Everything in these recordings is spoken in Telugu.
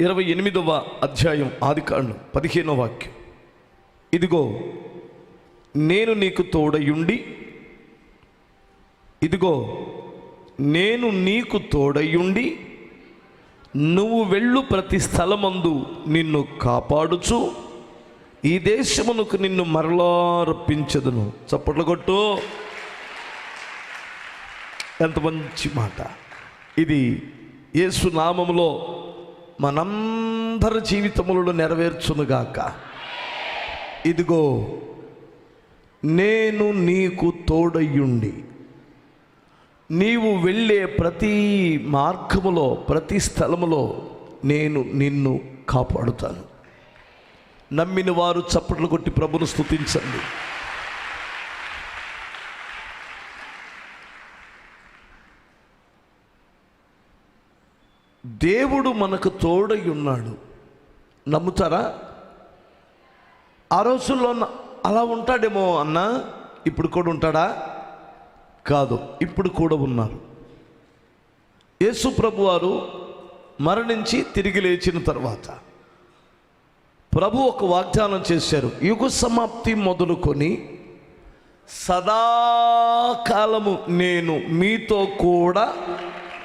ఇరవై ఎనిమిదవ అధ్యాయం ఆదికాండం పదిహేనవ వాక్యం. ఇదిగో నేను నీకు తోడయుండి ఇదిగో నేను నీకు తోడయుండి నువ్వు వెళ్ళు ప్రతి స్థలమందు నిన్ను కాపాడుచు ఈ దేశమునకు నిన్ను మరలా రప్పించదును. చప్పట్లు కొట్టు. ఎంత మంచి మాట. ఇది యేసు నామములో మనందరి జీవితములను నెరవేర్చునుగాక. ఇదిగో నేను నీకు తోడయ్యుండి నీవు వెళ్ళే ప్రతి మార్గములో ప్రతి స్థలములో నేను నిన్ను కాపాడుతాను. నమ్మిన వారు చప్పట్లు కొట్టి ప్రభును స్తుతించండి. దేవుడు మనకు తోడై ఉన్నాడు. నమ్ముతారా? ఆ రోజుల్లో అలా ఉంటాడేమో అన్న ఇప్పుడు కూడా ఉంటాడా? కాదు ఇప్పుడు కూడా ఉన్నారు. యేసు ప్రభు వారు మరణించి తిరిగి లేచిన తర్వాత ప్రభు ఒక వాగ్దానం చేశారు. యుగ సమాప్తి మొదలుకొని సదాకాలము నేను మీతో కూడా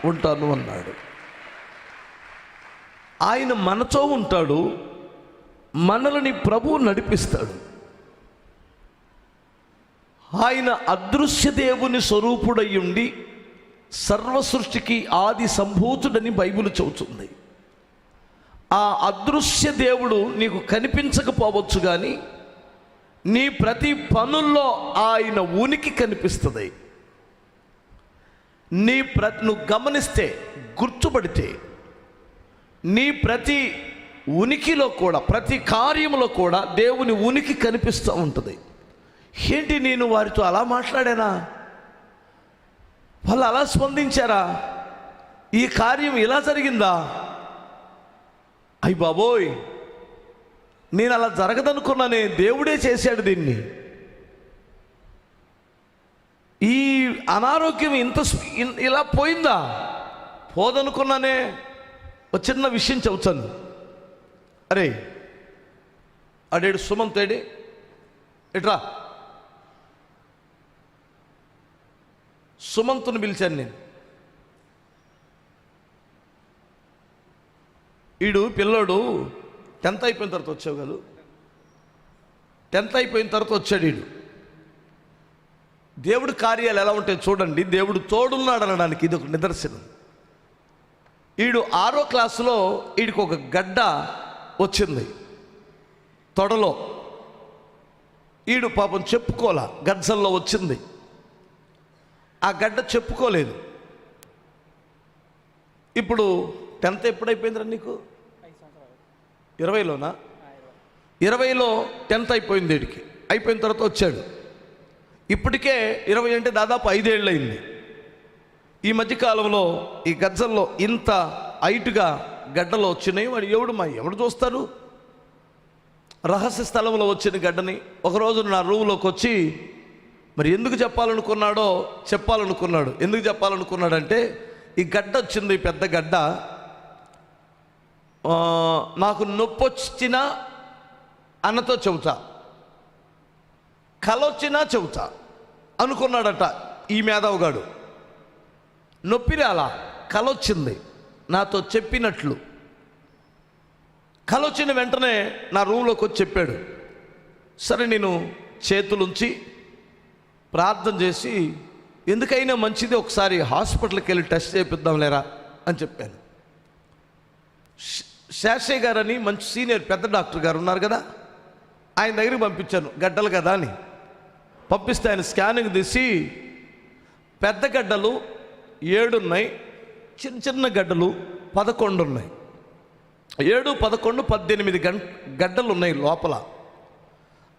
ఉంటాను అన్నాడు. ఆయన మనతో ఉంటాడు మనల్ని ప్రభువు నడిపిస్తాడు. ఆయన అదృశ్య దేవుని స్వరూపుడై ఉండి సర్వ సృష్టికి ఆది సంభూతుడని బైబిల్ చెబుతుంది. ఆ అదృశ్య దేవుడు నీకు కనిపించకపోవచ్చు కానీ నీ ప్రతి పనుల్లో ఆయన ఉనికి కనిపిస్తుంది. నీ ప్ర నువ్వు గమనిస్తే గుర్తుపడితే నీ ప్రతి ఉనికిలో కూడా ప్రతి కార్యంలో కూడా దేవుని ఉనికి కనిపిస్తూ ఉంటుంది. ఏంటి నేను వారితో అలా మాట్లాడానా? వాళ్ళు అలా స్పందించారా? ఈ కార్యం ఇలా జరిగిందా? అయ్యి బాబోయ్ నేను అలా జరగదనుకున్నానే దేవుడే చేశాడు దీన్ని. ఈ అనారోగ్యం ఇంత ఇలా పోయిందా? పోదనుకున్నానే ఒక చిన్న విషయం చెబుతాను. అరే అడేడు సుమంత్ ఏడి ఎట్రా సుమంతుని పిలిచాను నేను. వీడు పిల్లోడు టెన్త్ అయిపోయిన తర్వాత వచ్చావు కదా. టెన్త్ అయిపోయిన తర్వాత వచ్చాడు వీడు దేవుడి కార్యాలు ఎలా ఉంటాయి చూడండి. దేవుడు తోడున్నాడు అనడానికి ఇది ఒక నిదర్శనం. ఈడు ఆరో క్లాసులో వీడికి ఒక గడ్డ వచ్చింది. తొడలో. ఈడు పాపం చెప్పుకోలే గజ్జల్లో వచ్చింది. ఆ గడ్డ చెప్పుకోలేదు. ఇప్పుడు టెన్త్ ఎప్పుడైపోయిందిరా నీకు? ఇరవైలోనా? ఇరవైలో టెన్త్ అయిపోయింది వీడికి అయిపోయిన తర్వాత వచ్చాడు. ఇప్పటికే ఇరవై అంటే దాదాపు ఐదేళ్ళు అయింది ఈ మధ్యకాలంలో ఈ గజ్జల్లో ఇంత హైట్గా గడ్డలు వచ్చినాయి. వాడు ఎవడు మా ఎవడు చూస్తారు? రహస్య స్థలంలో వచ్చిన గడ్డని ఒకరోజు నా రూమ్లోకి వచ్చి మరి ఎందుకు చెప్పాలనుకున్నాడో చెప్పాలనుకున్నాడు. ఎందుకు చెప్పాలనుకున్నాడంటే ఈ గడ్డ వచ్చింది పెద్ద గడ్డ. నాకు నొప్పి వచ్చిన అన్నతో చెబుతా. కలొచ్చినా చెబుతా. అనుకున్నాడట ఈ మేధావుగాడు. నొప్పి రాలా కలొచ్చింది. నాతో చెప్పినట్లు. కలొచ్చిన వెంటనే నా రూమ్లోకి వచ్చి చెప్పాడు. సరే నేను చేతులుంచి ప్రార్థన చేసి ఎందుకైనా మంచిది ఒకసారి హాస్పిటల్కి వెళ్ళి టెస్ట్ చేపిద్దాం లేరా? అని చెప్పాను. శేషయ్య గారని మంచి సీనియర్ పెద్ద డాక్టర్ గారు ఉన్నారు కదా? ఆయన దగ్గరికి పంపించాను. గడ్డలు కదా అని. పంపిస్తే ఆయన స్కానింగ్ తీసి పెద్ద గడ్డలు ఏడున్నాయి చిన్న చిన్న గడ్డలు పదకొండు ఉన్నాయి. ఏడు పదకొండు పద్దెనిమిది గం గడ్డలు ఉన్నాయి లోపల.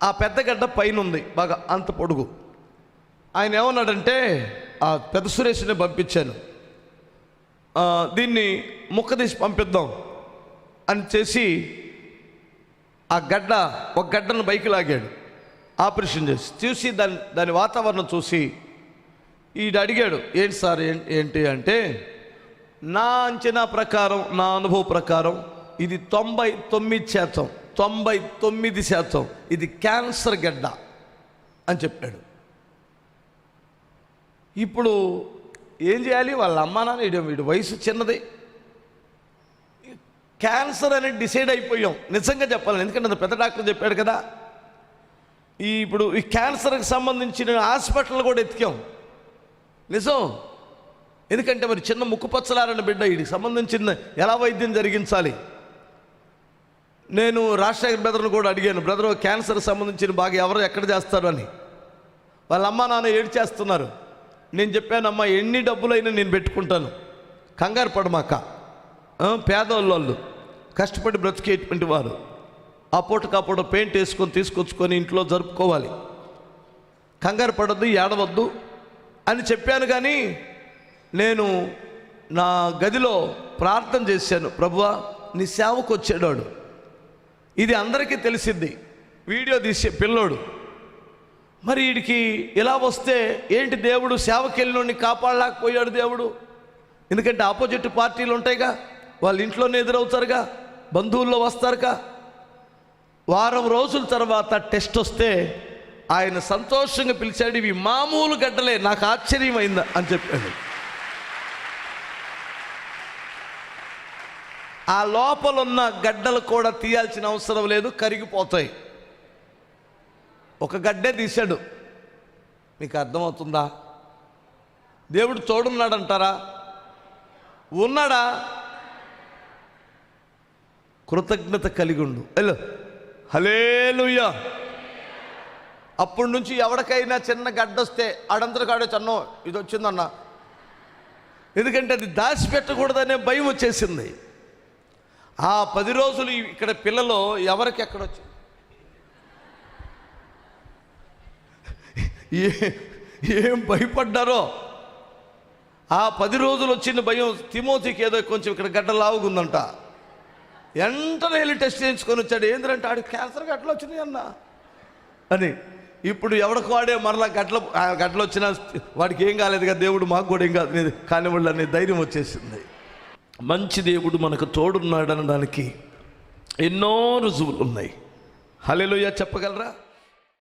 ఆ పెద్ద గడ్డ పైన ఉంది బాగా అంత పొడుగు. ఆయన ఏమన్నాడంటే ఆ పెద్ద సురేష్ని పంపించాను. దీన్ని ముక్క తీసి పంపిద్దాం అని చేసి ఆ గడ్డ ఒక గడ్డను బైక్ లాగాడు. ఆపరేషన్ చేసి చూసి దాని దాని వాతావరణం చూసి ఈడు అడిగాడు ఏంటి సార్ ఏం- ఏంటి? అంటే నా అంచనా ప్రకారం నా అనుభవ ప్రకారం ఇది తొంభై తొమ్మిది శాతం తొంభై తొమ్మిది శాతం ఇది క్యాన్సర్ గడ్డ అని చెప్పాడు. ఇప్పుడు ఏం చేయాలి? వాళ్ళ అమ్మ నాన్న వీడు వీడు వయసు చిన్నది. క్యాన్సర్ అనేది డిసైడ్ అయిపోయాం. నిజంగా చెప్పాలి ఎందుకంటే అది పెద్ద డాక్టర్ చెప్పాడు కదా. ఈ ఇప్పుడు ఈ క్యాన్సర్కి సంబంధించిన హాస్పిటల్ కూడా ఎతికాం. నిజం. ఎందుకంటే మరి చిన్న ముక్కుపచ్చలారని బిడ్డ వీడికి సంబంధించిన ఎలా వైద్యం జరిగించాలి? నేను రాజశేఖర్ బ్రదర్ను కూడా అడిగాను బ్రదర్ క్యాన్సర్ సంబంధించిన బాగా ఎవరు ఎక్కడ చేస్తారు? అని. వాళ్ళ అమ్మ నాన్న ఏడు చేస్తున్నారు? నేను చెప్పానమ్మా ఎన్ని డబ్బులైనా నేను పెట్టుకుంటాను. కంగారు పడమాక. ఆ, పేదోళ్ళు వాళ్ళు కష్టపడి బ్రతికేటువంటి వారు. ఆ పూట కాపూట పెయింట్ వేసుకొని తీసుకొచ్చుకొని ఇంట్లో జరుపుకోవాలి. కంగారు పడద్దు ఏడవద్దు. అని చెప్పాను కానీ నేను నా గదిలో ప్రార్థన చేశాను ప్రభువా నీ సేవకు వచ్చాడు ఇది అందరికీ తెలిసింది వీడియో తీసే పిల్లోడు. మరి వీడికి ఇలా వస్తే ఏంటి దేవుడు? సేవకెళ్ళినోడిని కాపాడలేకపోయాడు దేవుడు. ఎందుకంటే ఆపోజిట్ పార్టీలు ఉంటాయిగా వాళ్ళ ఇంట్లోనే ఎదురవుతారుగా బంధువుల్లో వస్తారుగా. వారం రోజుల తర్వాత టెస్ట్ వస్తే ఆయన సంతోషంగా పిలిచాడు ఇవి మామూలు గడ్డలే నాకు ఆశ్చర్యమైందా అని చెప్పాడు. ఆ లోపల ఉన్న గడ్డలు కూడా తీయాల్సిన అవసరం లేదు కరిగిపోతాయి. ఒక గడ్డే తీశాడు. మీకు అర్థమవుతుందా? దేవుడు తోడున్నాడంటారా? ఉన్నాడా? కృతజ్ఞత కలిగి ఉండు. హలో హలేలుయ్యా అప్పటి నుంచి ఎవరికైనా చిన్న గడ్డ వస్తే ఆడంతరు కాడే చన్నో ఇది వచ్చిందన్న. ఎందుకంటే అది దాచిపెట్టకూడదనే భయం వచ్చేసింది. ఆ పది రోజులు ఇక్కడ పిల్లలు ఎవరికి ఎక్కడొచ్చి ఏ- ఏం భయపడ్డారో? ఆ పది రోజులు వచ్చిన భయం తిమోతికి ఏదో కొంచెం ఇక్కడ గడ్డ లావుగుందంట. వెంటనే వెళ్ళి టెస్ట్ చేయించుకొని వచ్చాడు. ఏంటంటే ఆడికి క్యాన్సర్ గడ్డలు వచ్చినాయి అన్న. అని ఇప్పుడు ఎవడికి వాడే మరలా గట్ల గట్ల వచ్చినా వాడికి ఏం కాలేదు కదా దేవుడు మాకు కూడా ఏం కాదు. కానివాళ్ళు అనే ధైర్యం వచ్చేసింది. మంచి దేవుడు మనకు తోడున్నాడనడానికి ఎన్నో రుజువులు ఉన్నాయి హలెలుయ చెప్పగలరా?